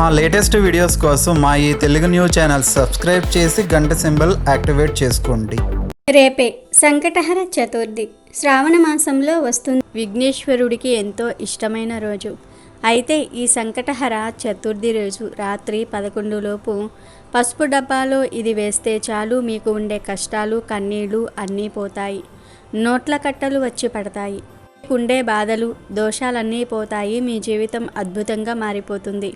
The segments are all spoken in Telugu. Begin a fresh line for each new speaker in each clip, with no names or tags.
మా లేటెస్ట్ వీడియోస్ కోసం మా ఈ తెలుగు న్యూస్ ఛానల్ సబ్స్క్రైబ్ చేసి గంట సింబల్ యాక్టివేట్ చేసుకోండి.
రేపే సంకటహర చతుర్థి. శ్రావణ మాసంలో వస్తుంది. విఘ్నేశ్వరుడికి ఎంతో ఇష్టమైన రోజు. అయితే ఈ సంకటహర చతుర్థి రోజు రాత్రి పదకొండులోపు పసుపు డబ్బాలో ఇది వేస్తే చాలు మీకు ఉండే కష్టాలు కన్నీళ్ళు అన్నీ పోతాయి. నోట్ల కట్టలు వచ్చి పడతాయి. మీకుండే బాధలు దోషాలన్నీ పోతాయి. మీ జీవితం అద్భుతంగా మారిపోతుంది.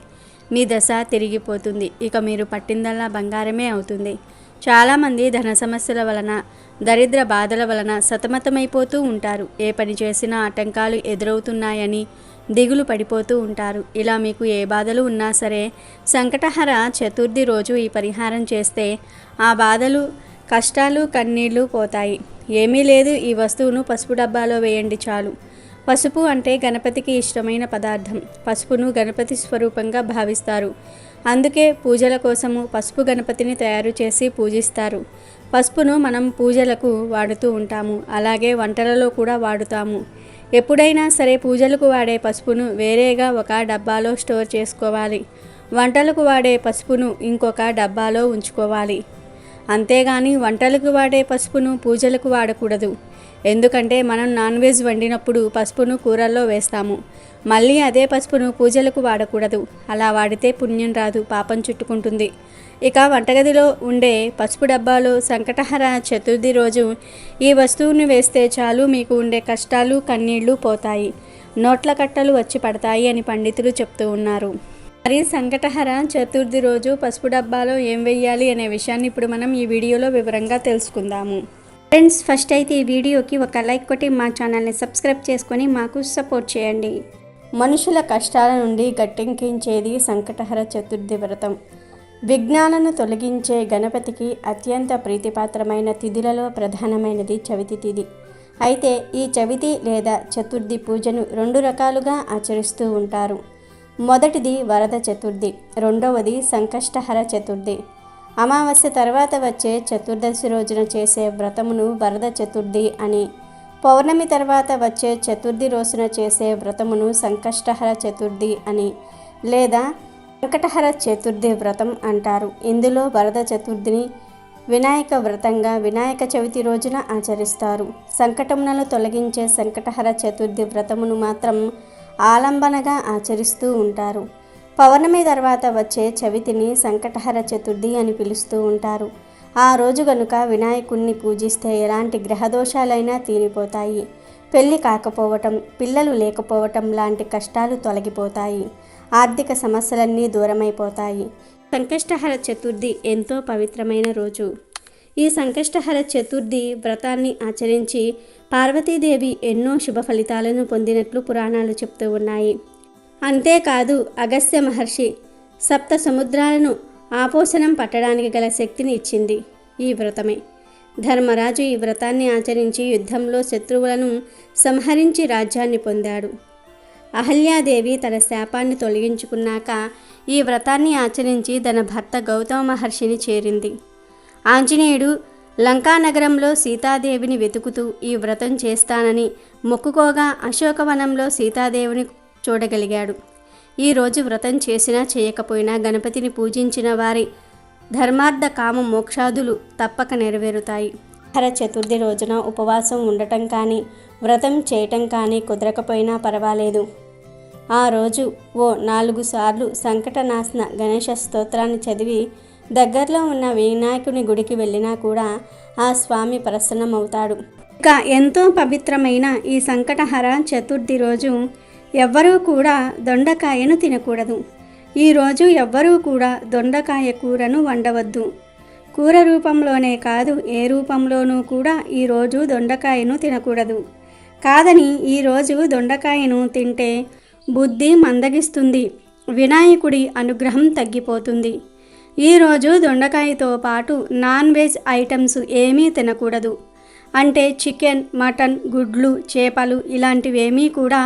మీ దశ తిరిగిపోతుంది. ఇక మీరు పట్టిందల్లా బంగారమే అవుతుంది. చాలామంది ధన సమస్యల వలన దరిద్ర బాధల వలన సతమతమైపోతూ ఉంటారు. ఏ పని చేసినా ఆటంకాలు ఎదురవుతున్నాయని దిగులు పడిపోతూ ఉంటారు. ఇలా మీకు ఏ బాధలు ఉన్నా సరే సంకటహర చతుర్థి రోజు ఈ పరిహారం చేస్తే ఆ బాధలు కష్టాలు కన్నీళ్ళు పోతాయి. ఏమీ లేదు ఈ వస్తువును పసుపు డబ్బాలో వేయండి చాలు. పసుపు అంటే గణపతికి ఇష్టమైన పదార్థం. పసుపును గణపతి స్వరూపంగా భావిస్తారు. అందుకే పూజల కోసము పసుపు గణపతిని తయారు చేసి పూజిస్తారు. పసుపును మనం పూజలకు వాడుతూ ఉంటాము. అలాగే వంటలలో కూడా వాడుతాము. ఎప్పుడైనా సరే పూజలకు వాడే పసుపును వేరేగా ఒక డబ్బాలో స్టోర్ చేసుకోవాలి. వంటలకు వాడే పసుపును ఇంకొక డబ్బాలో ఉంచుకోవాలి. అంతేగాని వంటలకు వాడే పసుపును పూజలకు వాడకూడదు. ఎందుకంటే మనం నాన్ వెజ్ వండినప్పుడు పసుపును కూరల్లో వేస్తాము. మళ్ళీ అదే పసుపును పూజలకు వాడకూడదు. అలా వాడితే పుణ్యం రాదు పాపం చుట్టుకుంటుంది. ఇక వంటగదిలో ఉండే పసుపు డబ్బాలో సంకటహర చతుర్థి రోజు ఈ వస్తువును వేస్తే చాలు మీకు ఉండే కష్టాలు కన్నీళ్ళు పోతాయి. నోట్ల కట్టలు వచ్చి పడతాయి అని పండితులు చెప్తూ ఉన్నారు. మరి సంకటహర చతుర్థి రోజు పసుపు డబ్బాలో ఏం వెయ్యాలి అనే విషయాన్ని ఇప్పుడు మనం ఈ వీడియోలో వివరంగా తెలుసుకుందాము. ఫ్రెండ్స్ ఫస్ట్ అయితే ఈ వీడియోకి ఒక లైక్ కొట్టి మా ఛానల్ని సబ్స్క్రైబ్ చేసుకొని మాకు సపోర్ట్ చేయండి. మనుషుల కష్టాల నుండి గట్టెంకించేది సంకటహర చతుర్థి వ్రతం. విఘ్నాలను తొలగించే గణపతికి అత్యంత ప్రీతిపాత్రమైన తిథులలో ప్రధానమైనది చవితి తిథి. అయితే ఈ చవితి లేదా చతుర్థి పూజను రెండు రకాలుగా ఆచరిస్తూ ఉంటారు. మొదటిది వరద చతుర్థి రెండవది సంకష్టహర చతుర్థి. అమావాస్య తర్వాత వచ్చే చతుర్దశి రోజున చేసే వ్రతమును వరద చతుర్థి అని. పౌర్ణమి తర్వాత వచ్చే చతుర్థి రోజున చేసే వ్రతమును సంకష్టహర చతుర్థి అని లేదా వెంకటహర చతుర్థి వ్రతం అంటారు. ఇందులో వరద చతుర్థిని వినాయక వ్రతంగా వినాయక చవితి రోజున ఆచరిస్తారు. సంకటములను తొలగించే సంకటహర చతుర్థి వ్రతమును మాత్రం ఆలంబనగా ఆచరిస్తూ ఉంటారు. పౌర్ణమి తర్వాత వచ్చే చవితిని సంకటహర చతుర్థి అని పిలుస్తూ ఉంటారు. ఆ రోజు గనుక వినాయకుణ్ణి పూజిస్తే ఎలాంటి గ్రహదోషాలైనా తీరిపోతాయి. పెళ్ళి కాకపోవటం పిల్లలు లేకపోవటం లాంటి కష్టాలు తొలగిపోతాయి. ఆర్థిక సమస్యలన్నీ దూరమైపోతాయి. సంకష్టహర చతుర్థి ఎంతో పవిత్రమైన రోజు. ఈ సంకష్టహర చతుర్థి వ్రతాన్ని ఆచరించి పార్వతీదేవి ఎన్నో శుభ ఫలితాలను పొందినట్లు పురాణాలు చెప్తూ ఉన్నాయి. అంతేకాదు అగస్త్య మహర్షి సప్త సముద్రాలను ఆపోషణం పట్టడానికి గల శక్తిని ఇచ్చింది ఈ వ్రతమే. ధర్మరాజు ఈ వ్రతాన్ని ఆచరించి యుద్ధంలో శత్రువులను సంహరించి రాజ్యాన్ని పొందాడు. అహల్యాదేవి తన శాపాన్ని తొలగించుకున్నాక ఈ వ్రతాన్ని ఆచరించి తన భర్త గౌతమ మహర్షిని చేరింది. ఆంజనేయుడు లంకానగరంలో సీతాదేవిని వెతుకుతూ ఈ వ్రతం చేస్తానని మొక్కుకోగా అశోకవనంలో సీతాదేవిని చూడగలిగాడు. ఈరోజు వ్రతం చేసినా చేయకపోయినా గణపతిని పూజించిన వారి ధర్మార్థ కామ మోక్షాదులు తప్పక నెరవేరుతాయి. హర చతుర్థి రోజున ఉపవాసం ఉండటం కానీ వ్రతం చేయటం కానీ కుదరకపోయినా పర్వాలేదు. ఆ రోజు ఓ నాలుగు సార్లు సంకటనాశన గణేష స్తోత్రాన్ని చదివి దగ్గరలో ఉన్న వినాయకుని గుడికి వెళ్ళినా కూడా ఆ స్వామి ప్రసన్నమవుతాడు. ఇక ఎంతో పవిత్రమైన ఈ సంకటహర చతుర్థి రోజు ఎవ్వరూ కూడా దొండకాయను తినకూడదు. ఈరోజు ఎవ్వరూ కూడా దొండకాయ కూరను వండవద్దు. కూర రూపంలోనే కాదు ఏ రూపంలోనూ కూడా ఈరోజు దొండకాయను తినకూడదు. కాదని ఈరోజు దొండకాయను తింటే బుద్ధి మందగిస్తుంది వినాయకుడి అనుగ్రహం తగ్గిపోతుంది. ఈరోజు దొండకాయతో పాటు నాన్ వెజ్ ఐటమ్స్ ఏమీ తినకూడదు. అంటే చికెన్ మటన్ గుడ్లు చేపలు ఇలాంటివేమీ కూడా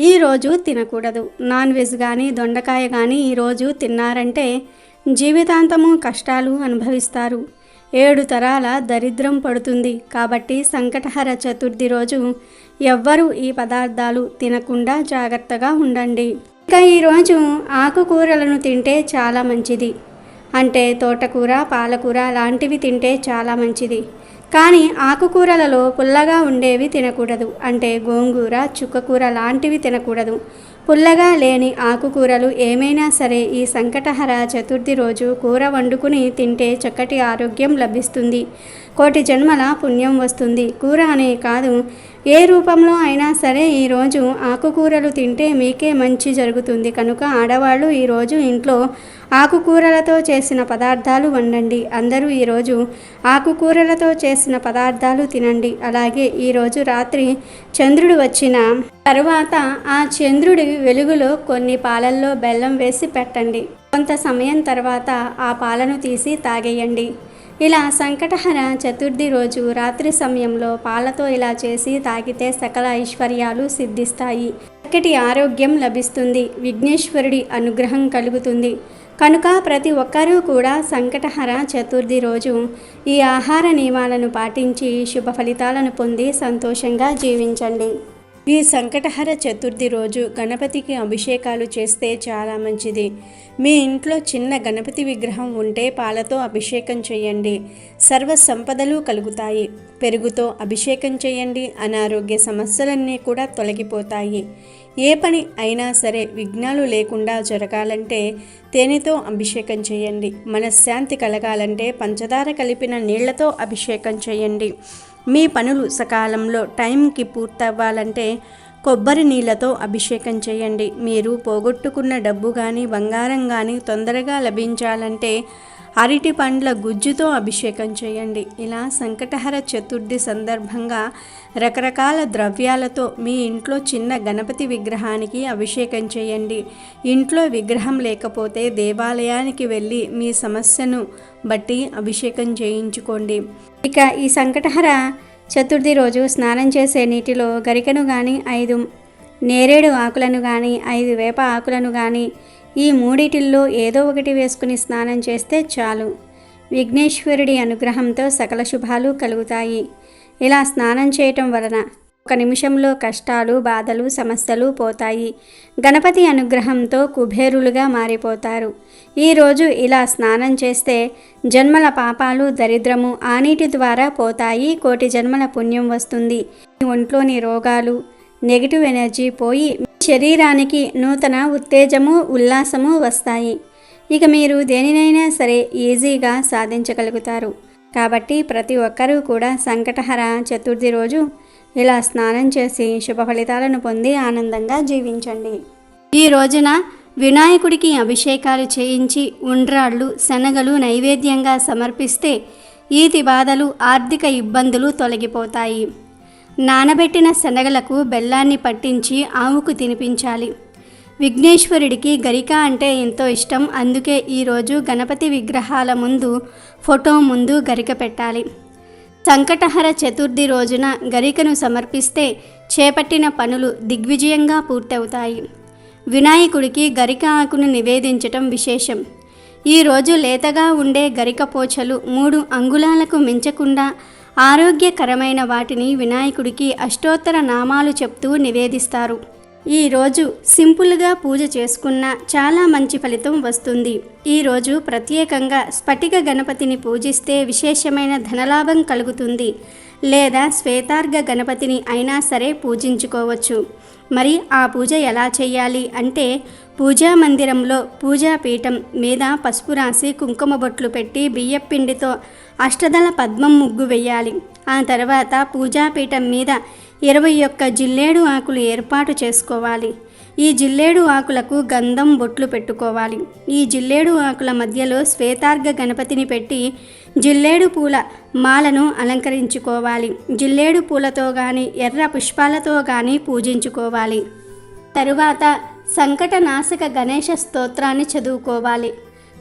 ఈరోజు తినకూడదు. నాన్ వెజ్ కానీ దొండకాయ కానీ ఈరోజు తిన్నారంటే జీవితాంతము కష్టాలు అనుభవిస్తారు. ఏడు తరాల దరిద్రం పడుతుంది కాబట్టి సంకటహర చతుర్థి రోజు ఎవ్వరూ ఈ పదార్థాలు తినకుండా జాగ్రత్తగా ఉండండి. ఇంకా ఈరోజు ఆకుకూరలను తింటే చాలా మంచిది. అంటే తోటకూర పాలకూర లాంటివి తింటే చాలా మంచిది. కానీ ఆకుకూరలలో పుల్లగా ఉండేవి తినకూడదు అంటే గోంగూర చుక్కకూర లాంటివి తినకూడదు. పుల్లగా లేని ఆకుకూరలు ఏమైనా సరే ఈ సంకటహర చతుర్థి రోజు కూర వండుకుని తింటే చక్కటి ఆరోగ్యం లభిస్తుంది. కోటి జన్మల పుణ్యం వస్తుంది. కూర అనే కాదు ఏ రూపంలో అయినా సరే ఈరోజు ఆకుకూరలు తింటే మీకే మంచి జరుగుతుంది. కనుక ఆడవాళ్ళు ఈరోజు ఇంట్లో ఆకుకూరలతో చేసిన పదార్థాలు వండండి. అందరూ ఈరోజు ఆకుకూరలతో చేసిన పదార్థాలు తినండి. అలాగే ఈరోజు రాత్రి చంద్రుడు వచ్చిన తరువాత ఆ చంద్రుడి వెలుగులో కొన్ని పాలల్లో బెల్లం వేసి పెట్టండి. కొంత సమయం తర్వాత ఆ పాలను తీసి తాగేయండి. ఇలా సంకటహర చతుర్థి రోజు రాత్రి సమయంలో పాలతో ఇలా చేసి తాగితే సకల ఐశ్వర్యాలు సిద్ధిస్తాయి. చక్కటి ఆరోగ్యం లభిస్తుంది. విఘ్నేశ్వరుడి అనుగ్రహం కలుగుతుంది. కనుక ప్రతి ఒక్కరూ కూడా సంకటహర చతుర్థి రోజు ఈ ఆహార నియమాలను పాటించి శుభ ఫలితాలను పొంది సంతోషంగా జీవించండి. ఈ సంకటహర చతుర్థి రోజు గణపతికి అభిషేకాలు చేస్తే చాలా మంచిది. మీ ఇంట్లో చిన్న గణపతి విగ్రహం ఉంటే పాలతో అభిషేకం చేయండి. సర్వ సంపదలు కలుగుతాయి. పెరుగుతో అభిషేకం చేయండి. అనారోగ్య సమస్యలన్నీ కూడా తొలగిపోతాయి. ఏ పని అయినా సరే విఘ్నాలు లేకుండా జరగాలంటే తేనెతో అభిషేకం చేయండి. మనశ్శాంతి కలగాలంటే పంచదార కలిపిన నీళ్ళతో అభిషేకం చేయండి. మీ పనులు సకాలంలో టైంకి పూర్తవ్వాలంటే కొబ్బరి నీళ్ళతో అభిషేకం చేయండి. మీరు పోగొట్టుకున్న డబ్బు కానీ బంగారం కానీ తొందరగా లభించాలంటే అరటి పండ్ల గుజ్జుతో అభిషేకం చేయండి. ఇలా సంకటహర చతుర్థి సందర్భంగా రకరకాల ద్రవ్యాలతో మీ ఇంట్లో చిన్న గణపతి విగ్రహానికి అభిషేకం చేయండి. ఇంట్లో విగ్రహం లేకపోతే దేవాలయానికి వెళ్ళి మీ సమస్యను బట్టి అభిషేకం చేయించుకోండి. ఇక ఈ సంకటహర చతుర్థి రోజు స్నానం చేసే నీటిలో గరికను కానీ ఐదు నేరేడు ఆకులను కానీ ఐదు వేప ఆకులను కానీ ఈ మూడిటిల్లో ఏదో ఒకటి వేసుకుని స్నానం చేస్తే చాలు. విఘ్నేశ్వరుడి అనుగ్రహంతో సకల శుభాలు కలుగుతాయి. ఇలా స్నానం చేయటం వలన ఒక నిమిషంలో కష్టాలు బాధలు సమస్యలు పోతాయి. గణపతి అనుగ్రహంతో కుబేరులుగా మారిపోతారు. ఈరోజు ఇలా స్నానం చేస్తే జన్మల పాపాలు దరిద్రము ఆ నీటి ద్వారా పోతాయి. కోటి జన్మల పుణ్యం వస్తుంది. ఒంట్లోని రోగాలు నెగిటివ్ ఎనర్జీ పోయి శరీరానికి నూతన ఉత్తేజము ఉల్లాసము వస్తాయి. ఇక మీరు దేనినైనా సరే ఈజీగా సాధించగలుగుతారు. కాబట్టి ప్రతి ఒక్కరూ కూడా సంకటహర చతుర్థి రోజు ఇలా స్నానం చేసి శుభ ఫలితాలను పొంది ఆనందంగా జీవించండి. ఈ రోజున వినాయకుడికి అభిషేకాలు చేయించి ఉండ్రాళ్ళు శనగలు నైవేద్యంగా సమర్పిస్తే ఈతి బాధలు ఆర్థిక ఇబ్బందులు తొలగిపోతాయి. నానబెట్టిన శనగలకు బెల్లాన్ని పట్టించి ఆవుకు తినిపించాలి. విఘ్నేశ్వరుడికి గరిక అంటే ఎంతో ఇష్టం. అందుకే ఈరోజు గణపతి విగ్రహాల ముందు ఫోటో ముందు గరిక పెట్టాలి. సంకటహర చతుర్థి రోజున గరికను సమర్పిస్తే చేపట్టిన పనులు దిగ్విజయంగా పూర్తవుతాయి. వినాయకుడికి గరిక ఆకును నివేదించటం విశేషం. ఈరోజు లేతగా ఉండే గరిక పోచలు మూడు అంగుళాలకు మించకుండా ఆరోగ్యకరమైన వాటిని వినాయకుడికి అష్టోత్తర నామాలు చెప్తూ నివేదిస్తారు. ఈరోజు సింపుల్గా పూజ చేసుకున్న చాలా మంచి ఫలితం వస్తుంది. ఈరోజు ప్రత్యేకంగా స్ఫటిక గణపతిని పూజిస్తే విశేషమైన ధనలాభం కలుగుతుంది. లేదా శ్వేతార్ఘ గణపతిని అయినా సరే పూజించుకోవచ్చు. మరి ఆ పూజ ఎలా చేయాలి అంటే పూజా మందిరంలో పూజా పీఠం మీద పసుపు రాసి కుంకుమ బొట్లు పెట్టి బియ్యపిండితో అష్టదళ పద్మం ముగ్గు వేయాలి. ఆ తర్వాత పూజాపీఠం మీద ఇరవై ఒక్క జిల్లేడు ఆకులు ఏర్పాటు చేసుకోవాలి. ఈ జిల్లేడు ఆకులకు గంధం బొట్లు పెట్టుకోవాలి. ఈ జిల్లేడు ఆకుల మధ్యలో శ్వేతార్ఘ గణపతిని పెట్టి జిల్లేడు పూల మాలను అలంకరించుకోవాలి. జిల్లేడు పూలతో కానీ ఎర్ర పుష్పాలతో కానీ పూజించుకోవాలి. తరువాత సంకటనాశక గణేష స్తోత్రాన్ని చదువుకోవాలి.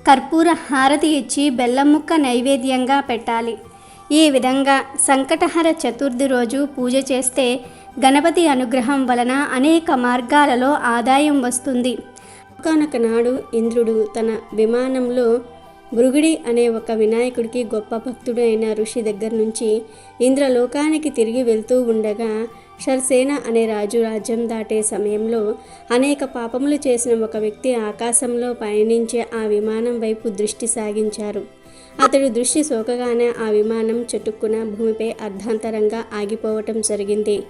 కర్పూర హారతి ఇచ్చి బెల్లం ముక్క నైవేద్యంగా పెట్టాలి. ఈ విధంగా సంకటహర చతుర్థి రోజు పూజ చేస్తే గణపతి అనుగ్రహం వలన అనేక మార్గాలలో ఆదాయం వస్తుంది. ఒకనొక నాడు ఇంద్రుడు తన విమానంలో భృగుడి అనే ఒక వినాయకుడికి గొప్ప భక్తుడు అయిన ఋషి దగ్గర నుంచి ఇంద్రలోకానికి తిరిగి వెళ్తూ ఉండగా షర్సేన అనే రాజు రాజ్యం దాటే సమయంలో అనేక పాపములు చేసిన ఒక వ్యక్తి ఆకాశంలో పయనించే ఆ విమానం వైపు దృష్టి సాగించారు. అతడు దృష్టి సోకగానే ఆ విమానం చటుక్కున భూమిపై అర్ధాంతరంగా ఆగిపోవటం జరిగింది.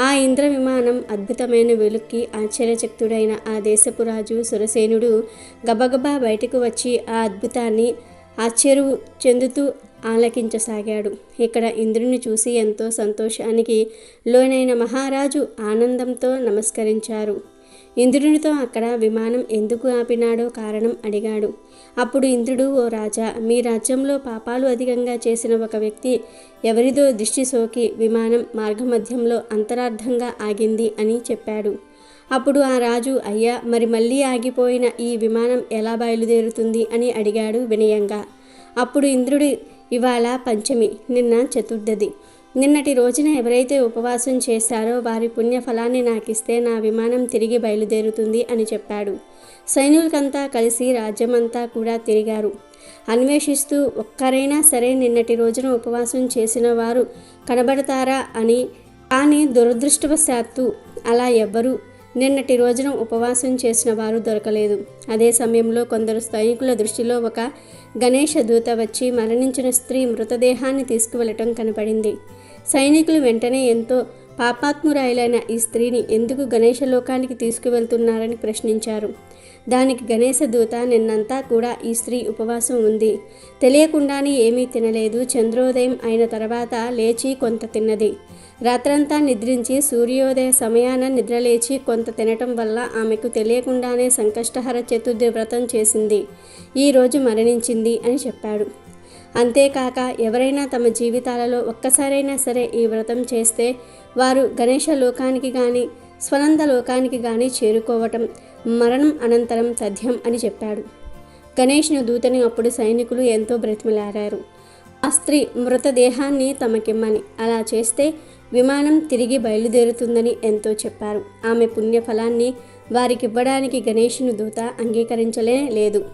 ఆ ఇంద్ర విమానం అద్భుతమైన వెలుక్కి ఆశ్చర్యచక్తుడైన ఆ దేశపు రాజు సురసేనుడు గబగబా బయటకు వచ్చి ఆ అద్భుతాన్ని ఆశ్చర్య చెందుతూ ఆలకించసాగాడు. ఇక్కడ ఇంద్రుని చూసి ఎంతో సంతోషానికి లోనైన మహారాజు ఆనందంతో నమస్కరించారు. ఇంద్రునితో అక్కడ విమానం ఎందుకు ఆపినాడో కారణం అడిగాడు. అప్పుడు ఇంద్రుడు ఓ రాజా మీ రాజ్యంలో పాపాలు అధికంగా చేసిన ఒక వ్యక్తి ఎవరిదో దృష్టి సోకి విమానం మార్గమధ్యంలో అంతరార్థంగా ఆగింది అని చెప్పాడు. అప్పుడు ఆ రాజు అయ్యా మరి మళ్ళీ ఆగిపోయిన ఈ విమానం ఎలా బయలుదేరుతుంది? అని అడిగాడు వినయంగా. అప్పుడు ఇంద్రుడు ఇవాళ పంచమి నిన్న చతుర్థది. నిన్నటి రోజున ఎవరైతే ఉపవాసం చేశారో వారి పుణ్యఫలాన్ని నాకిస్తే నా విమానం తిరిగి బయలుదేరుతుంది అని చెప్పాడు. సైనికులకంతా కలిసి రాజ్యమంతా కూడా తిరిగారు. అన్వేషిస్తూ ఒక్కరైనా సరే నిన్నటి రోజున ఉపవాసం చేసిన వారు కనబడతారా అని కానీ దురదృష్టవశాత్తు అలా ఎవ్వరూ నిన్నటి రోజున ఉపవాసం చేసిన వారు దొరకలేదు. అదే సమయంలో కొందరు స్థానికుల దృష్టిలో ఒక గణేష దూత వచ్చి మరణించిన స్త్రీ మృతదేహాన్ని తీసుకువెళ్ళటం కనపడింది. సైనికులు వెంటనే ఎంతో పాపాత్మురాయులైన ఈ స్త్రీని ఎందుకు గణేష లోకానికి తీసుకువెళ్తున్నారని ప్రశ్నించారు. దానికి గణేశ దూత నిన్నంతా కూడా ఈ స్త్రీ ఉపవాసం ఉంది. తెలియకుండానే ఏమీ తినలేదు. చంద్రోదయం అయిన తర్వాత లేచి కొంత తిన్నది. రాత్రంతా నిద్రించి సూర్యోదయ సమయాన నిద్రలేచి కొంత తినటం వల్ల ఆమెకు తెలియకుండానే సంకష్టహర చతుర్థి వ్రతం చేసింది. ఈరోజు మరణించింది అని చెప్పాడు. అంతేకాక ఎవరైనా తమ జీవితాలలో ఒక్కసారైనా సరే ఈ వ్రతం చేస్తే వారు గణేష లోకానికి కానీ స్వనంద లోకానికి కానీ చేరుకోవటం మరణం అనంతరం తథ్యం అని చెప్పాడు. గణేష్ను దూతని అప్పుడు సైనికులు ఎంతో బ్రతిమలారారు ఆ స్త్రీ మృతదేహాన్ని తమకిమ్మని. అలా చేస్తే విమానం తిరిగి బయలుదేరుతుందని ఎంతో చెప్పారు. ఆమె పుణ్యఫలాన్ని వారికివ్వడానికి గణేషుని దూత అంగీకరించలే లేదు.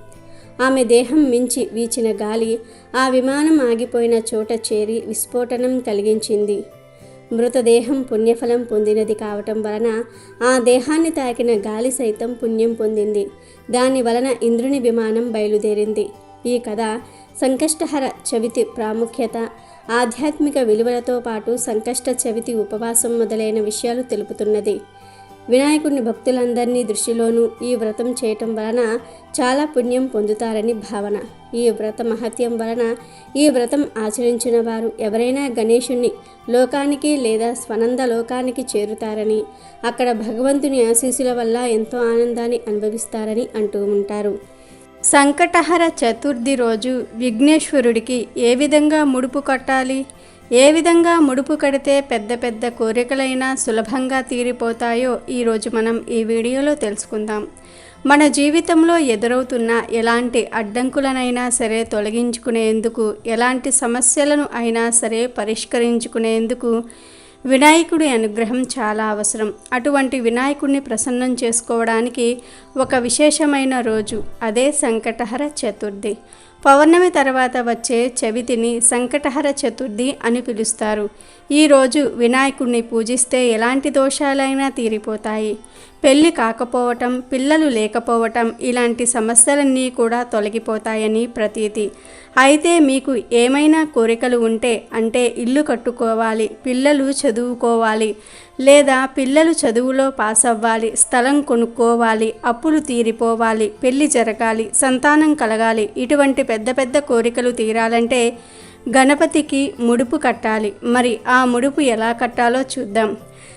ఆమె దేహం మించి వీచిన గాలి ఆ విమానం ఆగిపోయిన చోట చేరి విస్ఫోటనం కలిగించింది. మృతదేహం పుణ్యఫలం పొందినది కావటం వలన ఆ దేహాన్ని తాకిన గాలి సైతం పుణ్యం పొందింది. దాని వలన ఇంద్రుని విమానం బయలుదేరింది. ఈ కథ సంకష్టహర చవితి ప్రాముఖ్యత ఆధ్యాత్మిక విలువలతో పాటు సంకష్ట చవితి ఉపవాసం మొదలైన విషయాలు తెలుపుతున్నది. వినాయకుడిని భక్తులందరినీ దృష్టిలోనూ ఈ వ్రతం చేయటం వలన చాలా పుణ్యం పొందుతారని భావన. ఈ వ్రత మహత్యం వలన ఈ వ్రతం ఆచరించిన వారు ఎవరైనా గణేశుణ్ణి లోకానికి లేదా స్వనంద లోకానికి చేరుతారని అక్కడ భగవంతుని ఆశీస్సుల వల్ల ఎంతో ఆనందాన్ని అనుభవిస్తారని అంటూ ఉంటారు. సంకటహర చతుర్థి రోజు విఘ్నేశ్వరుడికి ఏ విధంగా ముడుపు కట్టాలి? ఏ విధంగా ముడుపు కడితే పెద్ద పెద్ద కోరికలైనా సులభంగా తీరిపోతాయో ఈరోజు మనం ఈ వీడియోలో తెలుసుకుందాం. మన జీవితంలో ఎదురవుతున్న ఎలాంటి అడ్డంకులనైనా సరే తొలగించుకునేందుకు ఎలాంటి సమస్యలను అయినా సరే పరిష్కరించుకునేందుకు వినాయకుడి అనుగ్రహం చాలా అవసరం. అటువంటి వినాయకుడిని ప్రసన్నం చేసుకోవడానికి ఒక విశేషమైన రోజు అదే సంకటహర చతుర్థి. పౌర్ణమి తర్వాత వచ్చే చవితిని సంకటహర చతుర్థి అని పిలుస్తారు. ఈరోజు వినాయకుడిని పూజిస్తే ఎలాంటి దోషాలైనా తీరిపోతాయి. పెళ్ళి కాకపోవటం పిల్లలు లేకపోవటం ఇలాంటి సమస్యలన్నీ కూడా తొలగిపోతాయని ప్రతీతి. అయితే మీకు ఏమైనా కోరికలు ఉంటే అంటే ఇల్లు కట్టుకోవాలి పిల్లలు చదువుకోవాలి లేదా పిల్లలు చదువులో పాస్ అవ్వాలి స్థలం కొనుక్కోవాలి అప్పులు తీరిపోవాలి పెళ్ళి జరగాలి సంతానం కలగాలి ఇటువంటి పెద్ద పెద్ద కోరికలు తీరాలంటే గణపతికి ముడుపు కట్టాలి. మరి ఆ ముడుపు ఎలా కట్టాలో చూద్దాం.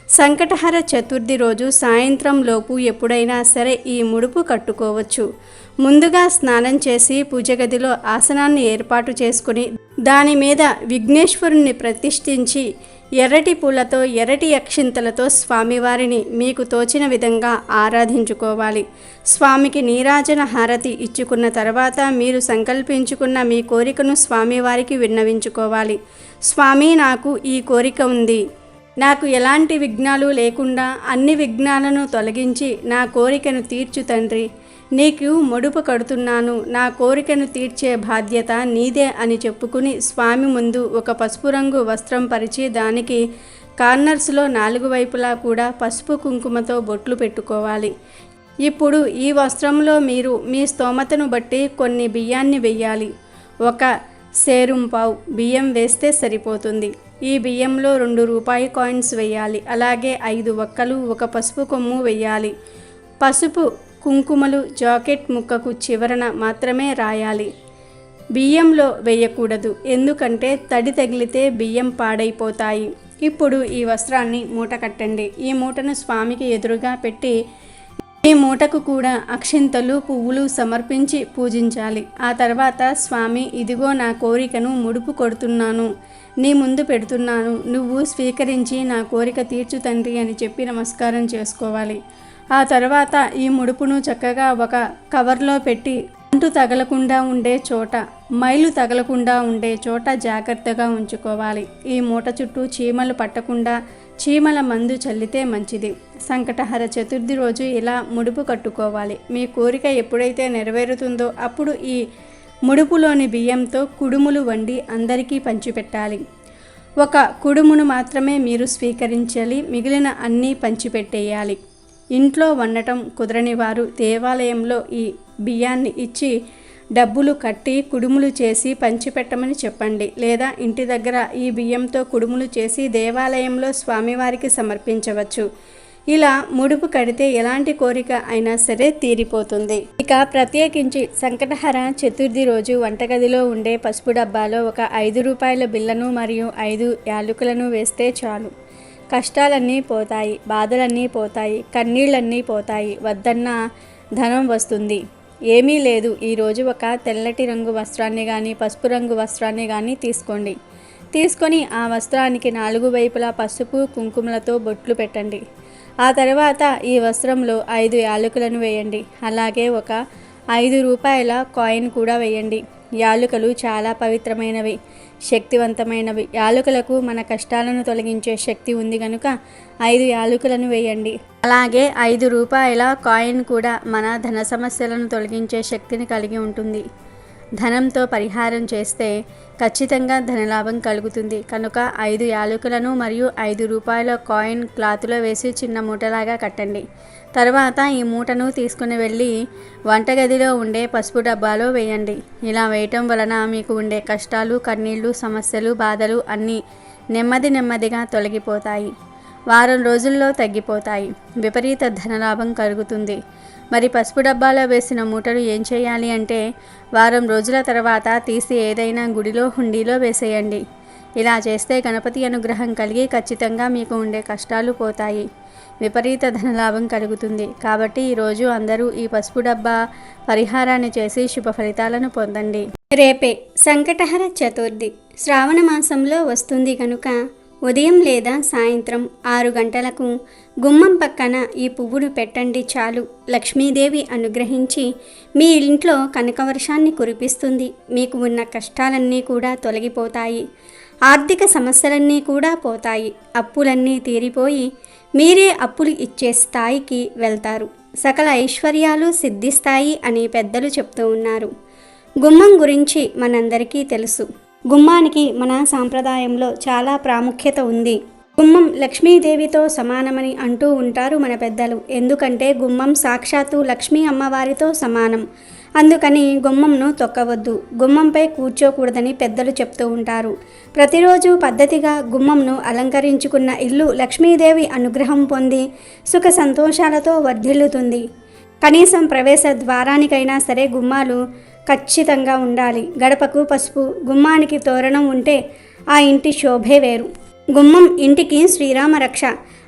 సంకటహర చతుర్థి రోజు సాయంత్రం లోపు ఎప్పుడైనా సరే ఈ ముడుపు కట్టుకోవచ్చు. ముందుగా స్నానం చేసి పూజ గదిలో ఆసనాన్ని ఏర్పాటు చేసుకుని దాని మీద విఘ్నేశ్వరుణ్ణి ప్రతిష్ఠించి ఎర్రటి పూలతో ఎర్రటి అక్షింతలతో స్వామివారిని మీకు తోచిన విధంగా ఆరాధించుకోవాలి. స్వామికి నీరాజన హారతి ఇచ్చుకున్న తర్వాత మీరు సంకల్పించుకున్న మీ కోరికను స్వామివారికి విన్నవించుకోవాలి. స్వామి నాకు ఈ కోరిక ఉంది. నాకు ఎలాంటి విఘ్నాలు లేకుండా అన్ని విఘ్నాలను తొలగించి నా కోరికను తీర్చు తండ్రి. నీకు ముడుపు కడుతున్నాను. నా కోరికను తీర్చే బాధ్యత నీదే అని చెప్పుకుని స్వామి ముందు ఒక పసుపు రంగు వస్త్రం పరిచి దానికి కార్నర్స్లో నాలుగు వైపులా కూడా పసుపు కుంకుమతో బొట్లు పెట్టుకోవాలి. ఇప్పుడు ఈ వస్త్రంలో మీరు మీ స్తోమతను బట్టి కొన్ని బియ్యాన్ని వెయ్యాలి. ఒక సేరుంపావు బియ్యం వేస్తే సరిపోతుంది. ఈ బియ్యంలో రెండు రూపాయి కాయిన్స్ వేయాలి అలాగే ఐదు ఒక్కలు ఒక పసుపు కొమ్ము వేయాలి పసుపు కుంకుమలు జాకెట్ ముక్కకు చివరన మాత్రమే రాయాలి. బియ్యంలో వేయకూడదు ఎందుకంటే తడి తగిలితే బియ్యం పాడైపోతాయి. ఇప్పుడు ఈ వస్త్రాన్ని మూట కట్టండి. ఈ మూటను స్వామికి ఎదురుగా పెట్టి ఈ మూటకు కూడా అక్షింతలు పువ్వులు సమర్పించి పూజించాలి. ఆ తర్వాత స్వామి ఇదిగో నా కోరికను ముడుపు కొడుతున్నాను. నీ ముందు పెడుతున్నాను. నువ్వు స్వీకరించి నా కోరిక తీర్చు తండ్రి అని చెప్పి నమస్కారం చేసుకోవాలి. ఆ తర్వాత ఈ ముడుపును చక్కగా ఒక కవర్లో పెట్టి అంటు తగలకుండా ఉండే చోట మైలు తగలకుండా ఉండే చోట జాగ్రత్తగా ఉంచుకోవాలి. ఈ మూట చుట్టూ చీమలు పట్టకుండా చీమల మందు చల్లితే మంచిది. సంకటహర చతుర్థి రోజు ఇలా ముడుపు కట్టుకోవాలి. మీ కోరిక ఎప్పుడైతే నెరవేరుతుందో అప్పుడు ఈ ముడుపులోని బియ్యంతో కుడుములు వండి అందరికీ పంచిపెట్టాలి. ఒక కుడుమును మాత్రమే మీరు స్వీకరించాలి. మిగిలిన అన్నీ పంచిపెట్టేయాలి. ఇంట్లో వండటం కుదరని వారు దేవాలయంలో ఈ బియ్యాన్ని ఇచ్చి డబ్బులు కట్టి కుడుములు చేసి పంచిపెట్టమని చెప్పండి. లేదా ఇంటి దగ్గర ఈ బియ్యంతో కుడుములు చేసి దేవాలయంలో స్వామివారికి సమర్పించవచ్చు. ఇలా ముడుపు కడితే ఎలాంటి కోరిక అయినా సరే తీరిపోతుంది. ఇక ప్రత్యేకించి సంకటహర చతుర్థి రోజు వంటగదిలో ఉండే పసుపు డబ్బాలో ఒక ఐదు రూపాయల బిల్లను మరియు ఐదు యాలుకలను వేస్తే చాలు. కష్టాలన్నీ పోతాయి బాధలన్నీ పోతాయి కన్నీళ్ళన్నీ పోతాయి వద్దన్న ధనం వస్తుంది. ఏమీ లేదు. ఈరోజు ఒక తెల్లటి రంగు వస్త్రాన్ని కానీ పసుపు రంగు వస్త్రాన్ని కానీ తీసుకోండి. తీసుకొని ఆ వస్త్రానికి నాలుగు వైపులా పసుపు కుంకుమలతో బొట్లు పెట్టండి. ఆ తర్వాత ఈ వస్త్రంలో ఐదు యాలకులను వేయండి. అలాగే ఒక ఐదు రూపాయల కాయిన్ కూడా వేయండి. యాలుకలు చాలా పవిత్రమైనవి శక్తివంతమైనవి. యాలుకలకు మన కష్టాలను తొలగించే శక్తి ఉంది కనుక ఐదు యాలుకలను వేయండి. అలాగే ఐదు రూపాయల కాయిన్ కూడా మన ధన సమస్యలను తొలగించే శక్తిని కలిగి ఉంటుంది. ధనంతో పరిహారం చేస్తే ఖచ్చితంగా ధనలాభం కలుగుతుంది. కనుక ఐదు యాలకులను మరియు ఐదు రూపాయల కాయిన్ క్లాత్లో వేసి చిన్న మూటలాగా కట్టండి. తర్వాత ఈ మూటను తీసుకుని వెళ్ళి వంటగదిలో ఉండే పసుపు డబ్బాలో వేయండి. ఇలా వేయటం వలన మీకు ఉండే కష్టాలు కన్నీళ్ళు సమస్యలు బాధలు అన్నీ నెమ్మది నెమ్మదిగా తొలగిపోతాయి. వారం రోజుల్లో తగ్గిపోతాయి. విపరీత ధనలాభం కలుగుతుంది. మరి పసుపు డబ్బాలో వేసిన మూటలు ఏం చేయాలి అంటే వారం రోజుల తర్వాత తీసి ఏదైనా గుడిలో హుండీలో వేసేయండి. ఇలా చేస్తే గణపతి అనుగ్రహం కలిగి ఖచ్చితంగా మీకు ఉండే కష్టాలు పోతాయి. విపరీత ధనలాభం కలుగుతుంది. కాబట్టి ఈరోజు అందరూ ఈ పసుపు డబ్బా పరిహారాన్ని చేసి శుభ ఫలితాలను పొందండి. రేపే సంకటహర చతుర్థి. శ్రావణ మాసంలో వస్తుంది కనుక ఉదయం లేదా సాయంత్రం ఆరు గంటలకు గుమ్మం పక్కన ఈ పువ్వును పెట్టండి చాలు. లక్ష్మీదేవి అనుగ్రహించి మీ ఇంట్లో కనకవర్షాన్ని కురిపిస్తుంది. మీకు ఉన్న కష్టాలన్నీ కూడా తొలగిపోతాయి. ఆర్థిక సమస్యలన్నీ కూడా పోతాయి. అప్పులన్నీ తీరిపోయి మీరే అప్పులు ఇచ్చే స్థాయికి వెళ్తారు. సకల ఐశ్వర్యాలు సిద్ధిస్తాయి అని పెద్దలు చెప్తూ ఉన్నారు. గుమ్మం గురించి మనందరికీ తెలుసు. గుమ్మానికి మన సాంప్రదాయంలో చాలా ప్రాముఖ్యత ఉంది. గుమ్మం లక్ష్మీదేవితో సమానమని అంటూ ఉంటారు మన పెద్దలు. ఎందుకంటే గుమ్మం సాక్షాత్తు లక్ష్మీ అమ్మవారితో సమానం. అందుకని గుమ్మంను తొక్కవద్దు. గుమ్మంపై కూర్చోకూడదని పెద్దలు చెప్తూ ఉంటారు. ప్రతిరోజు పద్ధతిగా గుమ్మంను అలంకరించుకున్న ఇల్లు లక్ష్మీదేవి అనుగ్రహం పొంది సుఖ సంతోషాలతో వర్ధిల్లుతుంది. కనీసం ప్రవేశ ద్వారానికైనా సరే గుమ్మాలు ఖచ్చితంగా ఉండాలి. గడపకు పసుపు గుమ్మానికి తోరణం ఉంటే ఆ ఇంటి శోభే వేరు. గుమ్మం ఇంటికి శ్రీరామ రక్ష.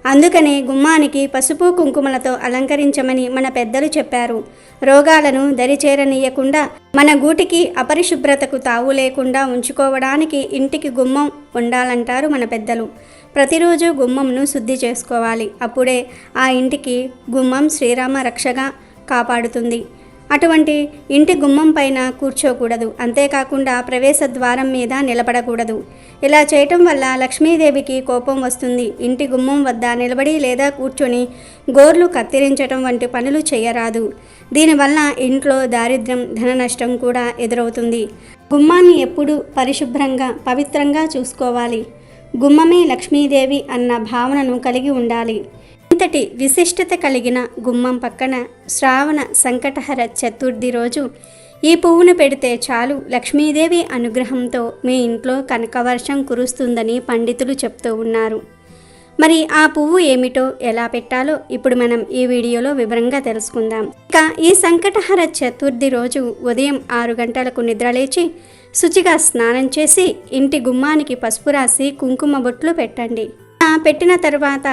అందుకనే గుమ్మానికి పసుపు కుంకుమలతో అలంకరించమని మన పెద్దలు చెప్పారు. రోగాలను దరిచేరనీయకుండా మన గూటికి అపరిశుభ్రతకు తావు లేకుండా ఉంచుకోవడానికి ఇంటికి గుమ్మం ఉండాలంటారు మన పెద్దలు. ప్రతిరోజు గుమ్మంను శుద్ధి చేసుకోవాలి. అప్పుడే ఆ ఇంటికి గుమ్మం శ్రీరామ రక్షగా కాపాడుతుంది. అటువంటి ఇంటి గుమ్మం పైన కూర్చోకూడదు. అంతేకాకుండా ప్రవేశ ద్వారం మీద నిలబడకూడదు. ఇలా చేయటం వల్ల లక్ష్మీదేవికి కోపం వస్తుంది. ఇంటి గుమ్మం వద్ద నిలబడి లేదా కూర్చొని గోర్లు కత్తిరించటం వంటి పనులు చేయరాదు. దీనివల్ల ఇంట్లో దారిద్ర్యం ధన నష్టం కూడా ఎదురవుతుంది. గుమ్మాన్ని ఎప్పుడూ పరిశుభ్రంగా పవిత్రంగా చూసుకోవాలి. గుమ్మమే లక్ష్మీదేవి అన్న భావనను కలిగి ఉండాలి. ఇంతటి విశిష్టత కలిగిన గుమ్మం పక్కన శ్రావణ సంకటహర చతుర్థి రోజు ఈ పువ్వును పెడితే చాలు లక్ష్మీదేవి అనుగ్రహంతో మీ ఇంట్లో కనకవర్షం కురుస్తుందని పండితులు చెప్తూ ఉన్నారు. మరి ఆ పువ్వు ఏమిటో ఎలా పెట్టాలో ఇప్పుడు మనం ఈ వీడియోలో వివరంగా తెలుసుకుందాం. ఇక ఈ సంకటహర చతుర్థి రోజు ఉదయం ఆరు గంటలకు నిద్రలేచి శుచిగా స్నానం చేసి ఇంటి గుమ్మానికి పసుపు రాసి కుంకుమ బొట్లు పెట్టండి. పెట్టిన తర్వాత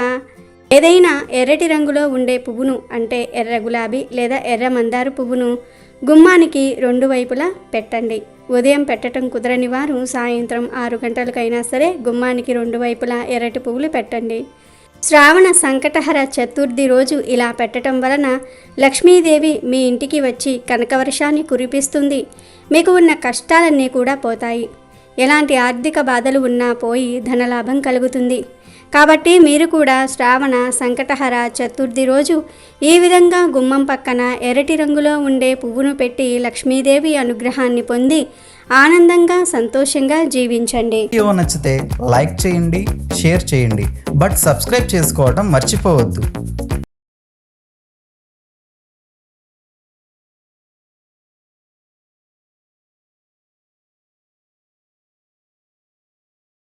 ఏదైనా ఎర్రటి రంగులో ఉండే పువ్వును అంటే ఎర్ర గులాబీ లేదా ఎర్ర మందార పువ్వును గుమ్మానికి రెండు వైపులా పెట్టండి. ఉదయం పెట్టడం కుదరని వారు సాయంత్రం ఆరు గంటలకైనా సరే గుమ్మానికి రెండు వైపులా ఎర్రటి పువ్వులు పెట్టండి. శ్రావణ సంకటహర చతుర్థి రోజు ఇలా పెట్టడం వలన లక్ష్మీదేవి మీ ఇంటికి వచ్చి కనకవర్షాన్ని కురిపిస్తుంది. మీకు ఉన్న కష్టాలన్నీ కూడా పోతాయి. ఎలాంటి ఆర్థిక బాధలు ఉన్నా పోయి ధనలాభం కలుగుతుంది. కాబట్టి మీరు కూడా శ్రావణ సంకటహర చతుర్థి రోజు ఈ విధంగా గుమ్మం పక్కన ఎరటి రంగులో ఉండే పువ్వును పెట్టి లక్ష్మీదేవి అనుగ్రహాన్ని పొంది ఆనందంగా సంతోషంగా జీవించండి.
వీడియో నచ్చితే లైక్ చేయండి షేర్ చేయండి. బట్ సబ్స్క్రైబ్ చేసుకోవడం మర్చిపోవద్దు.